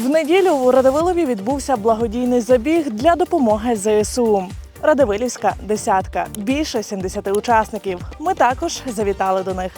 В неділю у Радивилові відбувся благодійний забіг для допомоги ЗСУ. Радивилівська десятка. Більше 70 учасників. Ми також завітали до них.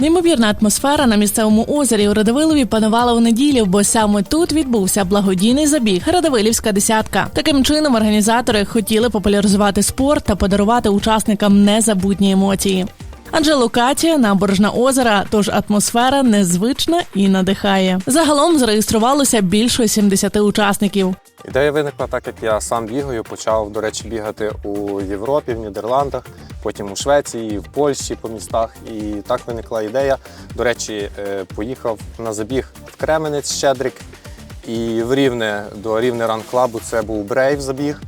Неймовірна атмосфера на місцевому озері у Радивилові панувала у неділю, бо саме тут відбувся благодійний забіг Радивилівська десятка. Таким чином організатори хотіли популяризувати спорт та подарувати учасникам незабутні емоції. Адже локація набережна озера, тож атмосфера незвична і надихає. Загалом зареєструвалося більше 70 учасників. Ідея виникла так, як я сам бігаю. Почав, до речі, бігати у Європі, в Нідерландах, потім у Швеції, в Польщі по містах. І так виникла ідея. До речі, е, поїхав на забіг в Кременець Щедрик і в Рівне до Рівне Ран Клабу це був брейв забіг.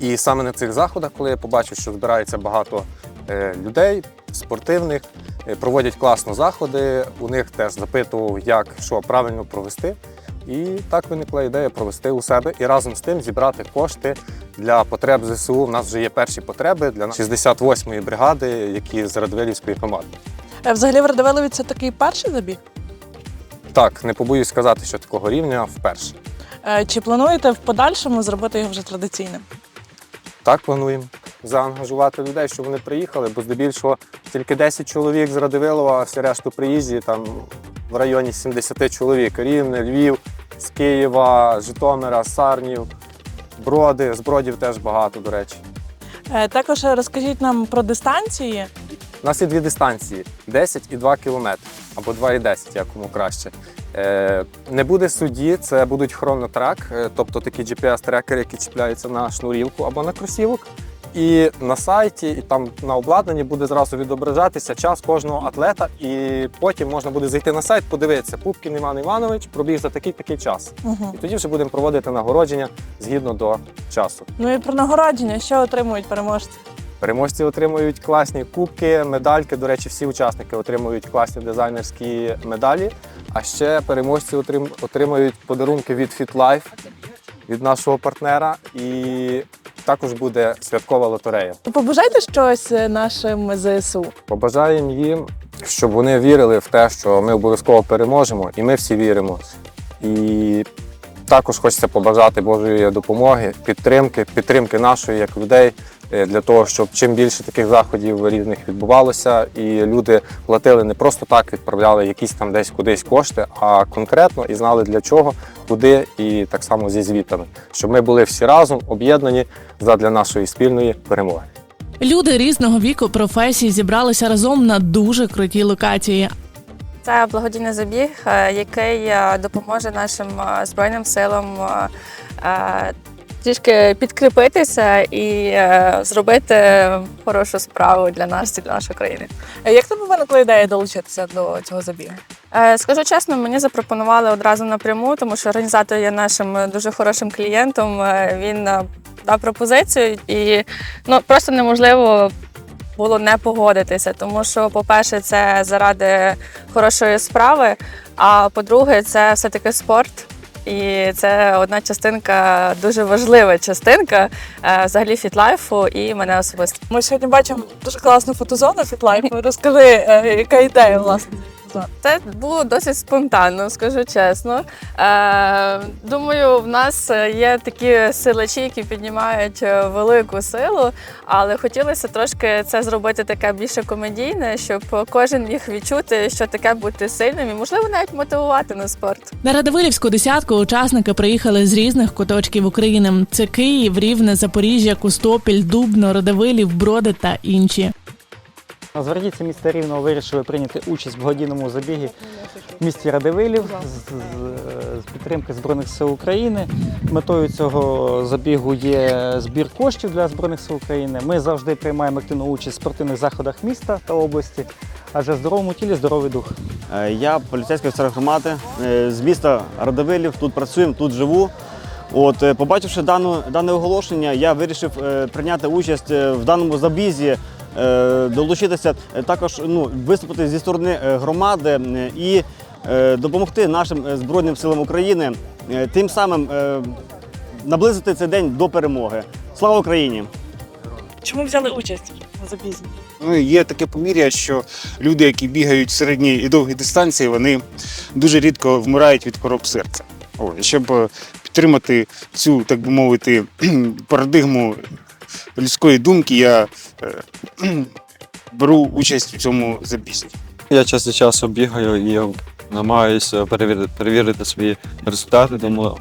І саме на цих заходах, коли я побачив, що збирається багато е, людей спортивних, е, проводять класно заходи, у них теж запитував, як що правильно провести. І так виникла ідея провести у себе і разом з тим зібрати кошти для потреб ЗСУ. У нас вже є перші потреби для 68-ї бригади, які з Радвилівської команди. Е, Взагалі в Радивилові це такий перший забіг. Так, не побоюсь сказати, що такого рівня вперше. Е, Чи плануєте в подальшому зробити його вже традиційним? Так плануємо заангажувати людей, щоб вони приїхали, бо здебільшого тільки 10 чоловік з Радивилова, а всі решту приїзді там в районі 70 чоловік. Рівне, Львів, з Києва, Житомира, Сарнів, Броди. З Бродів теж багато, до речі. Е, Також розкажіть нам про дистанції. У нас є дві дистанції: 10 і 2 кілометри, або 2,10, як кому краще. Е, не буде судді, це будуть хронотрек, е, тобто такі GPS-трекери, які чіпляються на шнурівку або на кросівок. І на сайті, і там на обладнанні буде зразу відображатися час кожного атлета, і потім можна буде зайти на сайт, подивитися, Пупкін Іван Іванович пробіг за такий такий час. Угу. І тоді вже будемо проводити нагородження згідно до часу. Ну і про нагородження, що отримують переможці. Переможці отримують класні кубки, медальки. До речі, всі учасники отримують класні дизайнерські медалі. А ще переможці отрим- отримують подарунки від FitLife, від нашого партнера. І також буде святкова лотерея. Побажайте щось е, нашим ЗСУ. Побажаємо їм, щоб вони вірили в те, що ми обов'язково переможемо, і ми всі віримо. І також хочеться побажати Божої допомоги, підтримки, підтримки нашої як людей е, для того, щоб чим більше таких заходів різних відбувалося, і люди платили не просто так, відправляли якісь там десь кудись кошти, а конкретно і знали для чого, куди, і так само зі звітами, щоб ми були всі разом об'єднані задля нашої спільної перемоги. Люди різного віку професій зібралися разом на дуже крутій локації. Це благодійний забіг, е, який е, допоможе нашим е, збройним силам трішки підкріпитися і зробити хорошу справу для нас і для нашої країни. Як тобі виникла ідея долучитися до цього забігу? Скажу чесно, мені запропонували одразу напряму, тому що організатор є нашим дуже хорошим клієнтом. Він дав пропозицію і ну просто неможливо. Було не погодитися, тому що, по-перше, це заради хорошої справи. А по-друге, це все-таки спорт. І це одна частинка, дуже важлива частинка е, взагалі фітлайфу і мене особисто. Ми сьогодні бачимо дуже класну фотозону фітлайфу. Розкажи, е, яка ідея власне? Це було досить спонтанно, скажу чесно. Е, думаю, в нас є такі силачі, які піднімають е, велику силу, але хотілося трошки це зробити таке більше комедійне, щоб кожен міг відчути, що таке бути сильним і можливо навіть мотивувати на спорт. На Радивилівську десятку учасники приїхали з різних куточків України. Це Київ, Рівне, Запоріжжя, Костопіль, Дубно, Радивилів, Броди та інші. Зверніться міста Рівного вирішили прийняти участь в благодійному забігі в місті Радивилів з, з- з підтримки Збройних сил України. Метою цього забігу є збір коштів для Збройних сил України. Ми завжди приймаємо активну участь в спортивних заходах міста та області, адже здоровому тілі здоровий дух. Е, Я поліцейський офіцер громади е, з міста Радивилів. Тут працюємо, тут живу. От, е, побачивши дану, дане оголошення, я вирішив прийняти участь в даному забізі, долучитися е, також ну, виступити зі сторони е, громади е, і е, допомогти нашим е, Збройним силам України, е, тим самим е, наблизити цей день до перемоги. Слава Україні! Чому взяли участь у забізі? Ну, є таке помір'я, що люди, які бігають середні і довгі дистанції, вони дуже рідко вмирають від хвороб серця. О, щоб е, підтримати цю, так би мовити, парадигму людської думки, я е, беру участь у цьому забізі. Я час від часу бігаю і намагаюся перевірити, перевірити свої результати, тому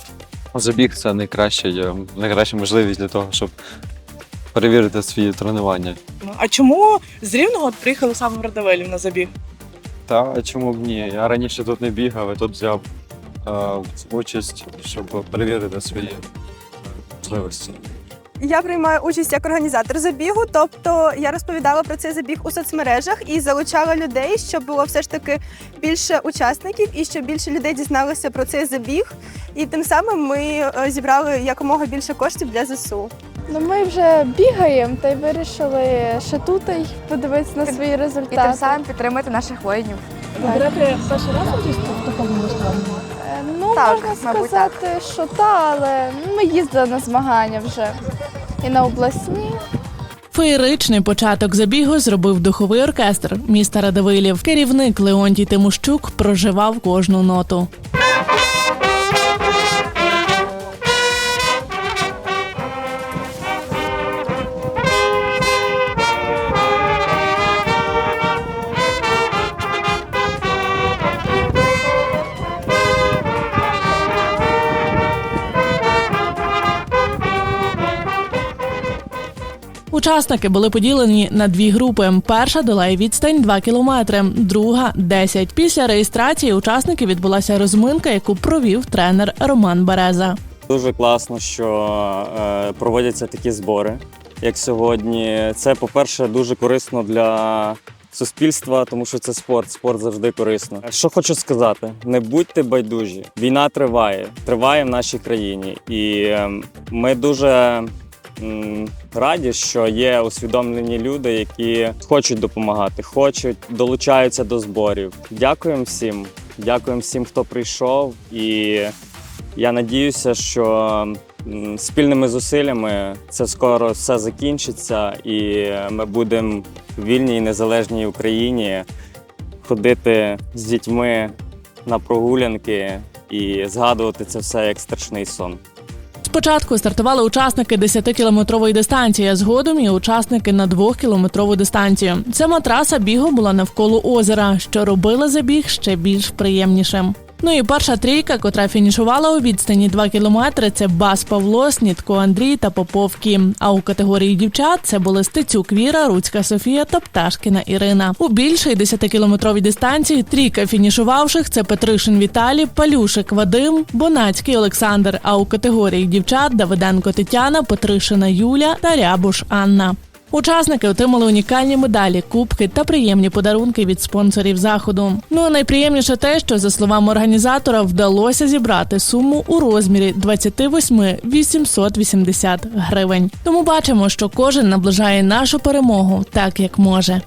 забіг це найкраща, найкраща можливість для того, щоб перевірити свої тренування. Ну, а чому з Рівного приїхали саме в Радивилів на забіг? Та а чому б ні? Я раніше тут не бігав, а тут взяв е, участь, щоб перевірити свої можливості. Я приймаю участь як організатор забігу, тобто я розповідала про цей забіг у соцмережах і залучала людей, щоб було все ж таки більше учасників і щоб більше людей дізналися про цей забіг. І тим самим ми е, зібрали якомога більше коштів для ЗСУ. Ну, ми вже бігаємо та й вирішили ще тут подивитися на свої результати. І тим самим підтримати наших воїнів. Берете перший раз участь в такому масштабі? Ну, Так, можна мабуть, сказати, що та, але ми їздили на змагання вже і на обласні. Феєричний початок забігу зробив духовий оркестр міста Радивилів. Керівник Леонтій Тимощук проживав кожну ноту. Учасники були поділені на дві групи. Перша долає відстань 2 кілометри, друга 10. Після реєстрації учасників відбулася розминка, яку провів тренер Роман Береза. Дуже класно, що е, проводяться такі збори, як сьогодні. Це, по-перше, дуже корисно для суспільства, тому що це спорт. Спорт завжди корисно. Що хочу сказати: не будьте байдужі. Війна триває, триває в нашій країні, і е, ми дуже. Раді, що є усвідомлені люди, які хочуть допомагати, хочуть долучаються до зборів. Дякуємо всім, дякуємо всім, хто прийшов, і я надіюся, що спільними зусиллями це скоро все закінчиться, і ми будемо в вільній і незалежній Україні ходити з дітьми на прогулянки і згадувати це все як страшний сон. Спочатку стартували учасники 10-кілометрової дистанції, а згодом і учасники на 2-кілометрову дистанцію. Сама траса бігу була навколо озера, що робила забіг ще більш приємнішим. Ну і перша трійка, котра фінішувала у відстані 2 кілометри, це Бас Павло, Снітко Андрій та Попов Кім. А у категорії дівчат це були Стецюк Віра, Руцька Софія та Пташкіна Ірина. У більшій 10-кілометровій дистанції трійка фінішувавших це Петришин Віталій, Палюшик Вадим, Бонацький Олександр. А у категорії дівчат Давиденко Тетяна, Петришина Юля та Рябуш Анна. Учасники отримали унікальні медалі, кубки та приємні подарунки від спонсорів заходу. Ну а найприємніше те, що за словами організатора вдалося зібрати суму у розмірі 28 880 гривень. Тому бачимо, що кожен наближає нашу перемогу так, як може.